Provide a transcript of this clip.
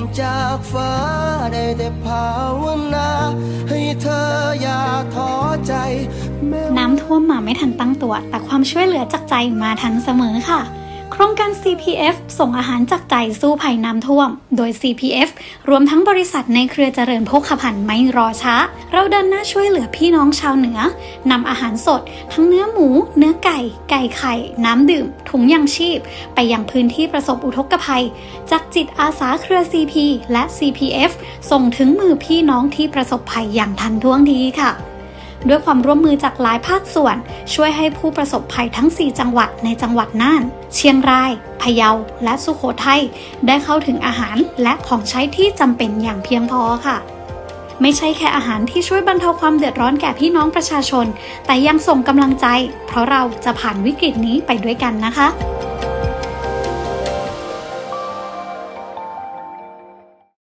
นจากฟ้าได้แต่ภาวนา ให้เธออย่าท้อใจ น้ำท่วมมาไม่ทันตั้งตัว แต่ความช่วยเหลือจากใจมาทันเสมอค่ะ ครงการ CPF ส่งอาหารจากใจสู้ภัยน้ำท่วม โดย CPF รวมทั้งบริษัทในเครือเจริญโภคภัณฑ์ไม่รอช้า เราเดินหน้าช่วยเหลือพี่น้องชาวเหนือนำอาหารสด ทั้งเนื้อหมู เนื้อไก่ ไก่ไข่ น้ำดื่ม ถุงยังชีพ ไปยังพื้นที่ประสบอุทกภัย จากจิตอาสาเครือ CP และ CPF ส่งถึงมือพี่น้องที่ประสบภัยอย่างทันท่วงทีค่ะ ด้วยความร่วมมือจากหลายภาคส่วน ช่วยให้ผู้ประสบภัยทั้ง 4 จังหวัดในจังหวัดน่าน เชียงราย พะเยา และสุโขทัยได้เข้าถึงอาหารและของใช้ที่จำเป็นอย่างเพียงพอค่ะไม่ใช่แค่อาหารที่ช่วยบรรเทาความเดือดร้อนแก่พี่น้องประชาชน แต่ยังส่งกำลังใจ เพราะเราจะผ่านวิกฤตนี้ไปด้วยกันนะคะ